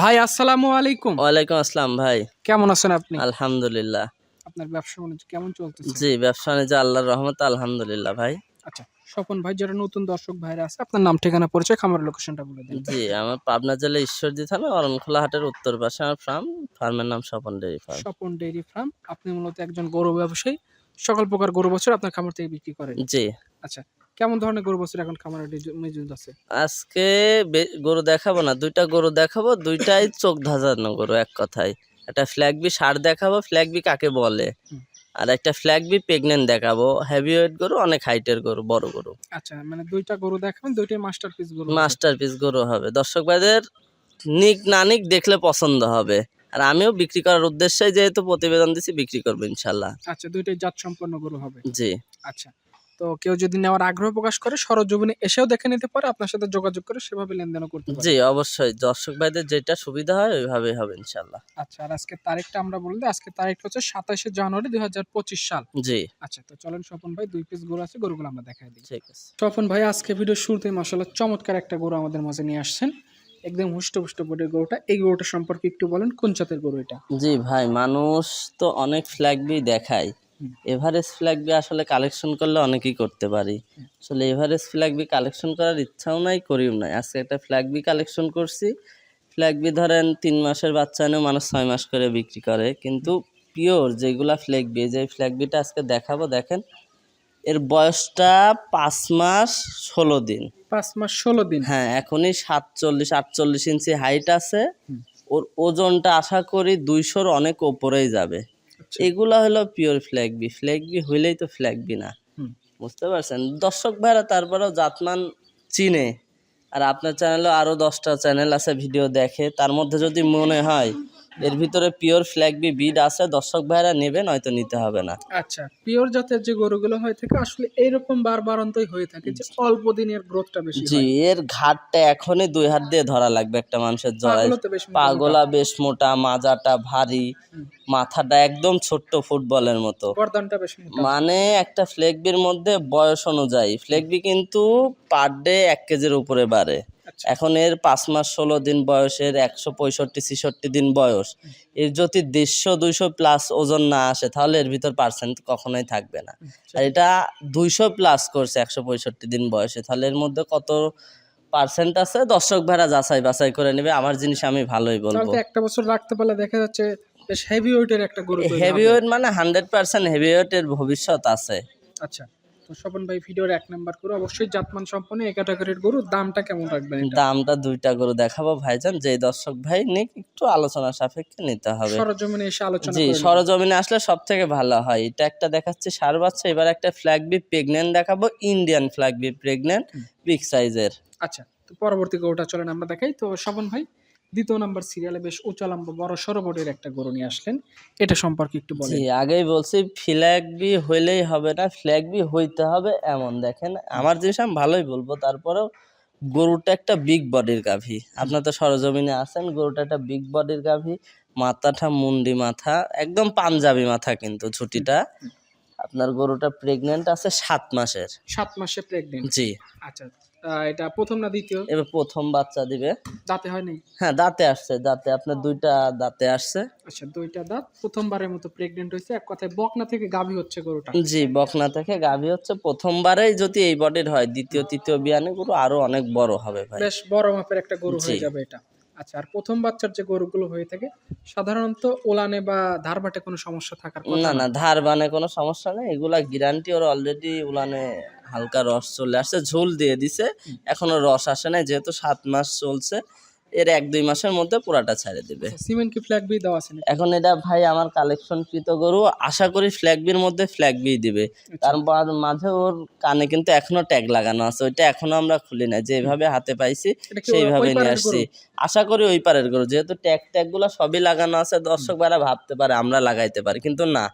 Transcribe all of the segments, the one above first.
ভাই আসসালামু আলাইকুম। ওয়ালাইকুম আসসালাম ভাই। কেমন আছেন আপনি? আলহামদুলিল্লাহ। আপনার ব্যবসা বাণিজ্য কেমন চলতেছে? জি ব্যবসা বাণিজ্য আল্লাহর রহমত আলহামদুলিল্লাহ ভাই। আচ্ছা স্বপন ভাই যারা নতুন দর্শক ভাইরা আছে আপনার নাম ঠিকানা পরিচয় খামার লোকেশনটা বলে দিন। জি আমার পাবনা জেলা ঈশ্বরদী থানা অরণখোলা হাটের উত্তর পাশে আমার ফার্ম ফার্মের নাম Swapan dairy farm Swapan dairy farm আপনি মূলত একজন গরু ব্যবসায়ী সকল প্রকার গরু বছর আপনার খামার থেকে বিক্রি করেন। জি। আচ্ছা কেমন ধরনের গরু বছর এখন খামারে মজুদ আছে? আজকে গরু দেখাবো না দুইটা গরু দেখাবো দুইটাই চোখ ধাঁধানো গরু এক কথায়। একটা ফ্ল্যাগ বি ষাট দেখাবো ফ্ল্যাগ বি কাকে বলে? আর একটা ফ্ল্যাগ বি প্রেগনেন্ট দেখাবো হেভি ওয়েট গরু অনেক হাইটের গরু বড় গরু। আচ্ছা মানে দুইটা গরু দেখাবেন দুইটাই মাস্টার পিস গরু। মাস্টার পিস গরু হবে। দর্শক ভাইদের নিক না নিক দেখলে পছন্দ হবে। আর আমিও বিক্রি করার উদ্দেশ্যে যেহেতু প্রতিবেদন দিছি বিক্রি করব ইনশাল্লাহ। আচ্ছা দুইটাই জাত সম্পন্ন গরু হবে। জি। আচ্ছা তো কেউ যদি নেওয়ার আগ্রহ প্রকাশ করে সরজমিনে এসেও দেখে নিতে পারে আপনার সাথে যোগাযোগ করে সেভাবে লেনদেনও করতে পারে। জি অবশ্যই। দর্শক ভাইদের যেটা সুবিধা হয় ওইভাবেই হবে ইনশাল্লাহ আচ্ছা আর আজকে তারিখটা আমরা বলে দিই আজকে তারিখ হচ্ছে সাতাশে জানুয়ারি দুই হাজার পঁচিশ সাল। জি। আচ্ছা তো চলেন স্বপন ভাই দুই পিস গরু আছে গরুগুলো আমরা দেখাই দিই। ঠিক আছে। স্বপন ভাই আজকে ভিডিও শুরুতে মাসাল্লাহ চমৎকার একটা গরু আমাদের মাঝে নিয়ে আসছেন। একদম হুষ্টপুষ্ট বোর্ডের গরুটা। এই গরুটা সম্পর্কে একটু বলেন কোন জাতের গরু এটা? জি ভাই মানুষ তো অনেক ফ্ল্যাগবি দেখায়। এভারেজ ফ্ল্যাগ বি আসলে কালেকশন করলে অনেকই করতে পারি। আসলে এভারেজ ফ্ল্যাগ বি কালেকশন করার ইচ্ছাও নাই করিও নাই। আজকে একটা ফ্ল্যাগ বি কালেকশন করছি। ফ্ল্যাগ বি ধরেন তিন মাসের বাচ্চা এনেও মানুষ ছয় মাস করে বিক্রি করে। কিন্তু পিওর যেগুলা ফ্ল্যাগ বি যে ফ্ল্যাগ বিটা আজকে দেখাবো দেখেন এর বয়সটা পাঁচ মাস ষোলো দিন। পাঁচ মাস ষোলো দিন? হ্যাঁ এখনই সাতচল্লিশ আটচল্লিশ ইঞ্চি হাইট আছে। ওর ওজনটা আশা করি দুইশোর অনেক ওপরেই যাবে। এগুলা হলো pure Fleckvieh Fleckvieh হইলেই তো ফ্ল্যাগ বি না। বুঝতে পারছেন? দর্শক ভাইরা তারপরেও জাতমান চিনে। আর আপনার চ্যানেলে আরও দশটা চ্যানেল আছে ভিডিও দেখে। তার মধ্যে যদি মনে হয় এর ভিতরে পিওর ফ্ল্যাগ বি বিড আছে দর্শক ভাইরা নেবে নয়তো নিতে হবে না। আচ্ছা পিওর জাতের যে গরুগুলো হয়ে থাকে আসলে এইরকম বারবারন্তই হয়ে থাকে যে অল্প দিনের গ্রোথটা বেশি জি এর ঘাটটা এখনই দুই হাত দিয়ে ধরা লাগবে একটা মানুষের জড়ায় পাগুলো বেশ মোটা। মাজাটা ভারী মাথাটা একদম ছোট্ট ফুটবলের মতো। গর্দনটা বেশ মোটা। মানে একটা ফ্লেগবির মধ্যে বয়স অনুযায়ী। ফ্লেগবি কিন্তু পার ডে এক কেজির উপরে বাড়ে। এখন এর পাঁচ মাস ষোলো দিন বয়সের একশো পঁয়ষট্টি ছেষট্টি দিন বয়স। এর যদি দেড়শো দুইশো প্লাস ওজন না আসে তাহলে এর ভিতর পার্সেন্ট কখনোই থাকবে না। আচ্ছা। আর এটা দুইশো প্লাস করছে একশো পঁয়ষট্টি দিন বয়সে তাহলে এর মধ্যে কত পার্সেন্ট আছে? দর্শক ভাড়া যাচাই বাছাই করে নেবে। আমার জিনিস আমি ভালোই বলব। একটা বছর রাখতে পারলে দেখা যাচ্ছে বেশ হেভি ওয়েটের একটা গরু হেভি ওয়েট মানে হান্ড্রেড পার্সেন্ট হেভি ওয়েটের ভবিষ্যৎ আছে। আচ্ছা। তো স্বপন ভাই ভিডিওর এক নাম্বার করে অবশ্যই জাতমান সম্পন্ন এই ক্যাটাগরির গরু। দামটা কেমন রাখবেন দামটা দুইটা করে দেখাবো ভাইজান। যে দর্শক ভাই নিক একটু আলোচনা সাপেক্ষে নিতে হবে। সরজমিনে এসে আলোচনা জি সরজমিনে আসলে সব থেকে ভালো হয়। এটা একটা দেখাচ্ছি সার বাচ্চা এবার একটা ফ্ল্যাগ বি প্রেগনেন্ট দেখাবো Indian flag B pregnant big সাইজের আচ্ছা তো পরবর্তী গরুটা চলেন আমরা দেখাই। তো স্বপন ভাই দ্বিতীয় নাম্বার সিরিয়ালে বেশ উচালম্ব বড় সরবরের একটা গরু নিয়ে আসলেন। এটা সম্পর্কে একটু বলেন। জি আগেই বলছি ফ্ল্যাগ বি হইলেই হবে না ফ্ল্যাগ বি হইতে হবে এমন দেখেন। আমার জিনিস আমি ভালোই বলব তারপরেও গরুটা একটা বিগ বডির গাভী। আপনার তো সরজমিনে আছেন গরুটা একটা বিগ বডির গাভী মাথাটা মুন্ডি মাথা একদম পাঞ্জাবি মাথা কিন্তু ছুটিটা আপনার গরুটা প্রেগনেন্ট আছে সাত মাসের। সাত মাসে প্রেগনেন্ট জি। আচ্ছা। এটা প্রথম না দ্বিতীয়? এবার প্রথম বাচ্চা দিবে। দাঁতে হয় নাই হ্যাঁ দাঁতে আসছে দাঁতে। আপনার দুইটা দাঁতে আসছে। আচ্ছা দুইটা দাঁত। প্রথমবারের মতো প্রেগনেন্ট হয়েছে। এক কথায় বকনা থেকে গাভী হচ্ছে গরুটা। জি বকনা থেকে গাভী হচ্ছে। প্রথমবারেই যদি এই বডির হয় দ্বিতীয় তৃতীয় বিয়ানে গরু আরও অনেক বড় হবে ভাই। বেশ বড় মাপের একটা গরু হয়ে যাবে এটা। আচ্ছা আর প্রথম বাচ্চার যে গরুগুলো হয়ে থাকে সাধারণত ওলানে বা ধারবাটে কোনো সমস্যা থাকার কথা না না? ধার বানে কোনো সমস্যা নেই। এগুলা গ্যারান্টি ওর অলরেডি উলানে হালকা রস চলে আসছে ঝোল দিয়ে দিছে। এখনও রস আসে নাই যেহেতু সাত মাস চলছে এর এক দুই মাসের মধ্যে পুরাটা ছেড়ে দিবে। সিমেন্ট কি ফ্ল্যাগ বি দেওয়া আছে এখন এটা ভাই আমার কালেকশন কৃত গরু আশা করি ফ্ল্যাগ বির মধ্যে ফ্ল্যাগ বি দিবে। তার বা- মাঝে ওর কানে কিন্তু এখনও ট্যাগ লাগানো আছে ওইটা এখনও আমরা খুলি না যেভাবে হাতে পাইছি সেইভাবে নিয়ে আসছি। আশা করি ওই পারের গরু যেহেতু ট্যাগ ট্যাগগুলো সবই লাগানো আছে দর্শক ভাবতে পারে আমরা লাগাইতে পারি কিন্তু না।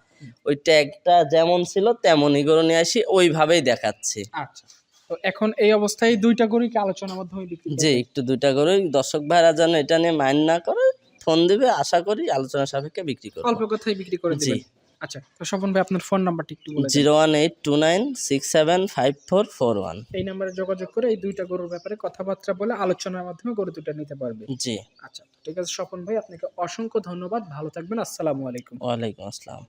ওই ট্যাগটা যেমন ছিল তেমনই গরু নিয়ে আসি ওইভাবেই দেখাচ্ছি। আচ্ছা। তো এখন এই অবস্থায় দুইটা গরুই কি আলোচনার মাধ্যমে বিক্রি? যে একটু দুইটা গরুই। দর্শক ভাইরা যেন এটা নিয়ে মাইন্ড না করে ফোন দিবে আশা করি আলোচনা সাপেক্ষে বিক্রি করব। অল্প কথাই বিক্রি করে জি। দিবেন। আচ্ছা তো স্বপন ভাই আপনার ফোন নাম্বারটি একটু বলে দিন। Zero one eight two nine six seven five four four one. এই নাম্বারে যোগাযোগ করে এই দুইটা গরুর ব্যাপারে কথাবার্তা বলে আলোচনার মাধ্যমে গরু দুটো নিতে পারবে। জি। আচ্ছা ঠিক আছে স্বপন ভাই আপনাকে অসংখ্য ধন্যবাদ। ভালো থাকবেন। আসসালামু আলাইকুম। ওয়ালাইকুম আসসালাম।